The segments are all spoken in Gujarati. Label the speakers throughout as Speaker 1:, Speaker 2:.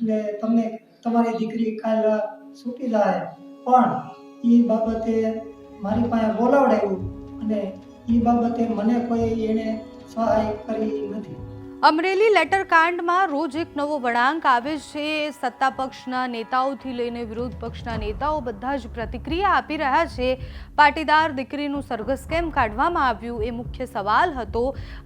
Speaker 1: એટલે તમને તમારી દીકરી કાલ છૂટી જાય. પણ એ બાબતે મારી પાસે બોલાવડાવ્યું અને એ બાબતે મને કોઈ એણે સહાય કરી નથી.
Speaker 2: અમરેલી લેટર કાંડમાં રોજ એક નવો વળાંક આવે છે. સત્તા પક્ષના નેતાઓથી લઈને વિરોધ પક્ષના નેતાઓ બધા જ પ્રતિક્રિયા આપી રહ્યા છે. પાટીદાર દીકરીનું સરઘસ કેમ કાઢવામાં આવ્યું એ મુખ્ય સવાલ હતો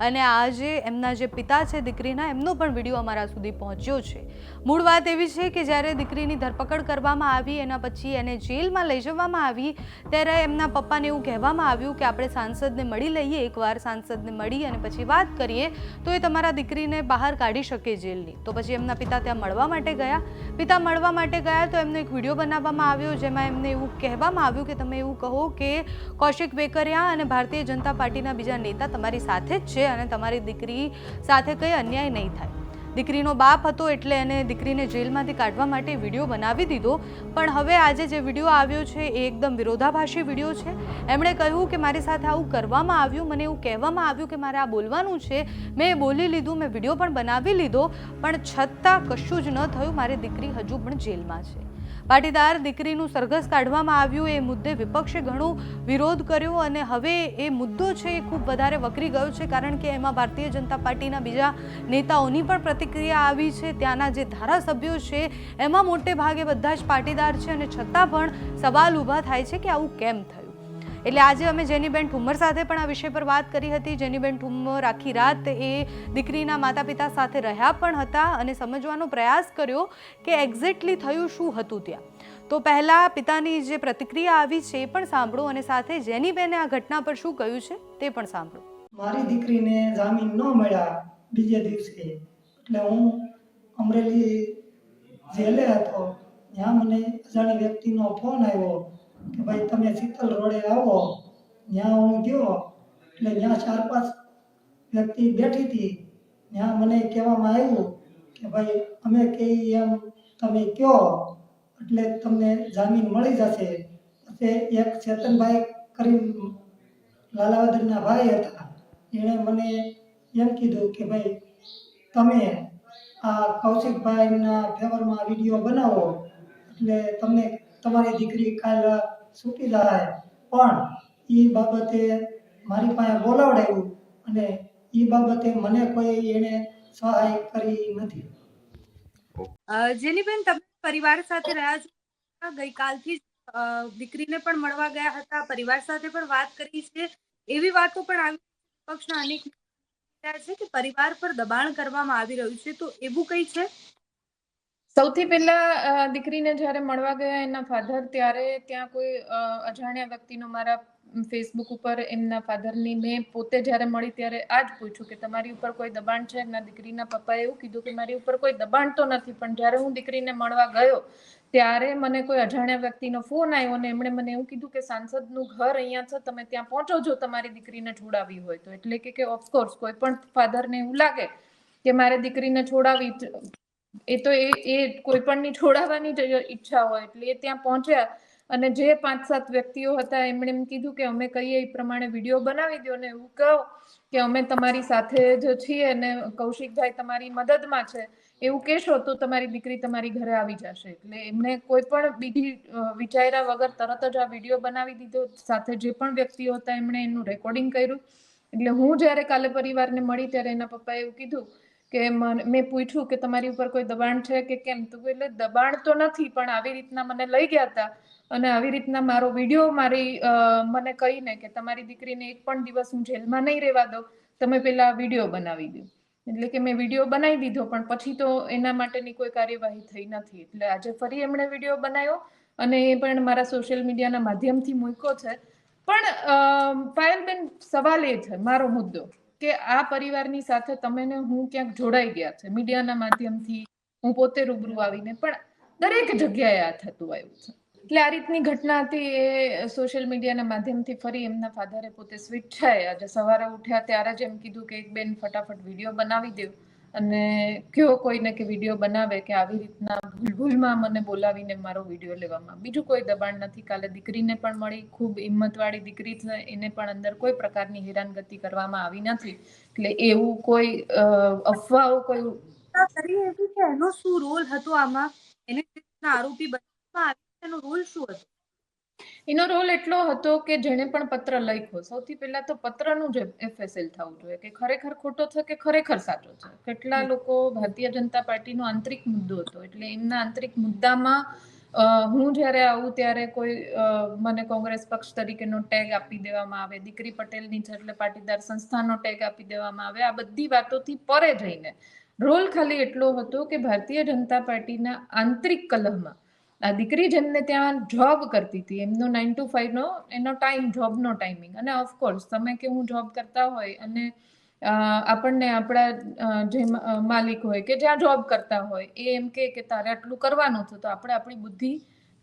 Speaker 2: અને આજે એમના જે પિતા છે દીકરીના એમનો પણ વીડિયો અમારા સુધી પહોંચ્યો છે. મૂળ વાત એવી છે કે જ્યારે દીકરીની ધરપકડ કરવામાં આવી, એના પછી એને જેલમાં લઈ જવામાં આવી, ત્યારે એમના પપ્પાને એવું કહેવામાં આવ્યું કે આપણે સાંસદને મળી લઈએ, એકવાર સાંસદને મળી અને પછી વાત કરીએ, તો એ તમારા દીકરીને બહાર કાઢી શકે જેલની. તો પછી એમના પિતા ત્યાં મળવા માટે ગયા. પિતા મળવા માટે ગયા તો એમનો એક વીડિયો બનાવવામાં આવ્યો જેમાં એમને એવું કહેવામાં આવ્યું કે તમે એવું કહો કે કૌશિક વેકરિયા અને ભારતીય જનતા પાર્ટીના બીજા નેતા તમારી સાથે જ છે અને તમારી દીકરી સાથે કંઈ અન્યાય નહીં થાય. દીકરીનો બાપ હતો એટલે એને દીકરીને જેલમાંથી કાઢવા માટે વીડિયો બનાવી દીધો. પણ હવે આજે જે વીડિયો આવ્યો છે એ એકદમ વિરોધાભાસી વીડિયો છે. એમણે કહ્યું કે મારી સાથે આવું કરવામાં આવ્યું, મને એવું કહેવામાં આવ્યું કે મારે આ બોલવાનું છે. મેં બોલી લીધું, મેં વીડિયો પણ બનાવી લીધો, પણ છતાં કશું જ ન થયું. મારી દીકરી હજુ પણ જેલમાં છે. પાટીદાર દીકરીનું સરઘસ કાઢવામાં આવ્યું, એ મુદ્દે વિપક્ષે ઘણો વિરોધ કર્યો અને હવે એ મુદ્દો છે એ ખૂબ વધારે વકરી ગયો છે, કારણ કે એમાં ભારતીય જનતા પાર્ટીના બીજા નેતાઓની પણ પ્રતિક્રિયા આવી છે. ત્યાંના જે ધારાસભ્યો છે, એમાં મોટે ભાગે બધા જ પાટીદાર છે અને છતાં પણ સવાલ ઊભા થાય છે કે આવું કેમ થયું? એટલે આજે અમે જેનીબેન ઠુમ્મર સાથે પણ આ વિષય પર વાત કરી હતી. જેનીબેન ઠુમ્મર આખી રાત એ દીકરીના માતા પિતા સાથે રહ્યા પણ હતા અને સમજવાનો પ્રયાસ કર્યો કે એક્ઝેક્ટલી થયું શું હતું ત્યાં. તો પહેલાં પિતાની જે પ્રતિક્રિયા આવી છે એ પણ સાંભળો અને સાથે જેનીબેને આ ઘટના પર શું કહ્યું છે તે પણ સાંભળો.
Speaker 1: મારી દીકરીને જામીન ન મળ્યા બીજે દિવસે. એટલે હું અમરેલી જેલે હતો. ત્યાં મને અજાણી વ્યક્તિનો ફોન આવ્યો. કે ભાઈ તમે શીતલ રોડે આવો ત્યાં હું ગયો, એટલે ત્યાં ચાર પાંચ વ્યક્તિ બેઠી હતી. ત્યાં મને કહેવામાં આવ્યું કે ભાઈ, અમે કહીએ એમ તમે કહો એટલે તમને જામીન મળી જશે. પછી એક ચેતનભાઈ કરી લાલાવદરના ભાઈ હતા. એણે મને એમ કીધું કે ભાઈ, તમે આ કૌશિકભાઈના ફેવરમાં વીડિયો બનાવો, એટલે તમને તમારી દીકરી કાલ છૂટી જાય. પણ એ બાબતે મારી પાસે બોલાવડાવ્યું અને એ બાબતે મને કોઈ એને સહાય કરી નથી.
Speaker 2: જેનીબેન, તમે પરિવાર સાથે રહ્યા છો. ગઈકાલથી દીકરીને પણ મળવા ગયા હતા. પરિવાર સાથે પણ વાત કરી છે. એવી વાતો પણ આવી પક્ષના અનેક છે કે પરિવાર પર દબાણ કરવામાં આવી રહ્યું છે. તો એવું કઈ છે?
Speaker 3: સૌથી પહેલા દીકરીને જ્યારે મળવા ગયા એના ફાધર ત્યારે ત્યાં કોઈ અજાણ્યા વ્યક્તિનો મારા ફેસબુક ઉપર એમના ફાધરની મેં પોતે જ્યારે મળી ત્યારે આ જ પૂછ્યું કે તમારી ઉપર કોઈ દબાણ છે? એમના દીકરીના પપ્પાએ એવું કીધું કે મારી ઉપર કોઈ દબાણ તો નથી, પણ જ્યારે હું દીકરીને મળવા ગયો, ત્યારે મને કોઈ અજાણ્યા વ્યક્તિનો ફોન આવ્યો અને એમણે મને એવું કીધું કે સાંસદનું ઘર અહીંયા છે, તમે ત્યાં પહોંચો જો તમારી દીકરીને છોડાવી હોય તો. એટલે કે ઓફકોર્સ કોઈ પણ ફાધરને એવું લાગે કે મારે દીકરીને છોડાવી એ તો એ એ કોઈ પણની છોડાવવાની ઈચ્છા હોય, એટલે એ ત્યાં પહોંચ્યા અને જે પાંચ સાત વ્યક્તિઓ હતા એમણે એમ કીધું કે અમે કહીએ એ પ્રમાણે વીડિયો બનાવી દો ને એવું કહો કે અમે તમારી સાથે જ છીએ અને કૌશિકભાઈ તમારી મદદમાં છે. એવું કહેશો તો તમારી દીકરી તમારી ઘરે આવી જશે. એટલે એમને કોઈ પણ બીજી વિચાર્યા વગર તરત જ આ વીડિયો બનાવી દીધો. સાથે જે પણ વ્યક્તિઓ હતા એમણે એનું રેકોર્ડિંગ કર્યું. એટલે હું જ્યારે કાલે પરિવારને મળી ત્યારે એના પપ્પાએ એવું કીધું કે મેં પૂછ્યું કે તમારી ઉપર કોઈ દબાણ છે કે કેમ? તો એટલે દબાણ તો નથી, પણ આવી રીતના મને લઈ ગયા હતા અને આવી રીતના મારો વીડિયો મારી મને કહીને કે તમારી દીકરીને એક પણ દિવસ હું જેલમાં નહીં રહેવા દઉં, તમે પેલા વીડિયો બનાવી દો. એટલે કે મેં વીડિયો બનાવી દીધો, પણ પછી તો એના માટેની કોઈ કાર્યવાહી થઈ નથી. એટલે આજે ફરી એમણે વીડિયો બનાવ્યો અને એ પણ મારા સોશિયલ મીડિયાના માધ્યમથી મૂક્યો છે. પણ પાયલબેન સવાલ એ છે, મારો મુદ્દો. કે આ પરિવારની સાથે તમે ને હું ક્યાંક જોડાઈ ગયા છે? મીડિયાના માધ્યમથી હું પોતે રૂબરૂ આવીને પણ દરેક જગ્યાએ આ થતું આવ્યું છે. એટલે આ રીતની ઘટના હતી એ સોશિયલ મીડિયાના માધ્યમથી ફરી એમના ફાધરે પોતે સ્વીટ છે. આજે સવારે ઉઠ્યા ત્યારે જ એમ કીધું કે એક બેન ફટાફટ વીડિયો બનાવી દો. અને કયો કોઈને કે વીડિયો બનાવે કે આવી રીતના ભૂલ ભૂલમાં મને બોલાવીને મારો વીડિયો લેવામાં. બીજું કોઈ દબાણ નથી. કાલે દીકરીને પણ મળી. ખૂબ હિંમતવાળી દીકરી છે. એને પણ અંદર કોઈ પ્રકારની હેરાનગતિ કરવામાં આવી નથી. એટલે એવું કોઈ અફવાઓ કોઈ
Speaker 2: કરી એનો શું રોલ હતો આમાં? એને આરોપી બનાવવામાં આવી એનો રોલ શું હતો?
Speaker 3: એનો રોલ એટલો હતો કે જેણે પણ પત્ર લખ્યો. સૌથી પહેલા તો પત્રનું જ એફએસએલ થવું જોઈએ કે ખરેખર ખોટો છે કે ખરેખર સાચો છે? કેટલા લોકો ભારતીય જનતા પાર્ટીનો આંતરિક મુદ્દો હતો એટલે એમના આંતરિક મુદ્દામાં હું જ્યારે આવું ત્યારે કોઈ મને કોંગ્રેસ પક્ષ તરીકેનો ટેગ આપી દેવામાં આવે દીકરી પટેલની છે એટલે પાટીદાર સંસ્થાનો ટેગ આપી દેવામાં આવે આ બધી વાતોથી પરે જઈને રોલ ખાલી એટલો હતો કે ભારતીય જનતા પાર્ટીના આંતરિક કલહમાં આ દીકરી જેમને ત્યાં જોબ કરતી હતી, એમનો નાઇન ટુ ફાઈવનો એનો ટાઈમ જોબનો ટાઈમિંગ અને ઓફકોર્સ તમે કે હું જોબ કરતા હોય અને આપણને આપણા જે માલિક હોય કે જ્યાં જોબ કરતા હોય, એ એમ કે કે તારે આટલું કરવાનું છે, તો આપણે આપણી બુદ્ધિ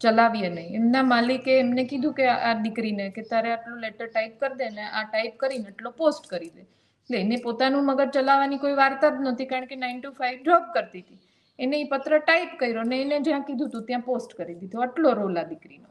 Speaker 3: ચલાવીએ નહીં. એમના માલિકે એમને કીધું કે આ દીકરીને કે તારે આટલું લેટર ટાઈપ કરી દે ને આ ટાઈપ કરીને એટલો પોસ્ટ કરી દે. એટલે એને પોતાનું મગજ ચલાવવાની કોઈ વાર્તા જ નહોતી, કારણ કે નાઇન ટુ ફાઈવ જોબ કરતી હતી. એને એ પત્ર ટાઈપ કર્યો ને એને જ્યાં કીધું હતું ત્યાં પોસ્ટ કરી દીધો. આટલો રોલ આ દીકરીનો.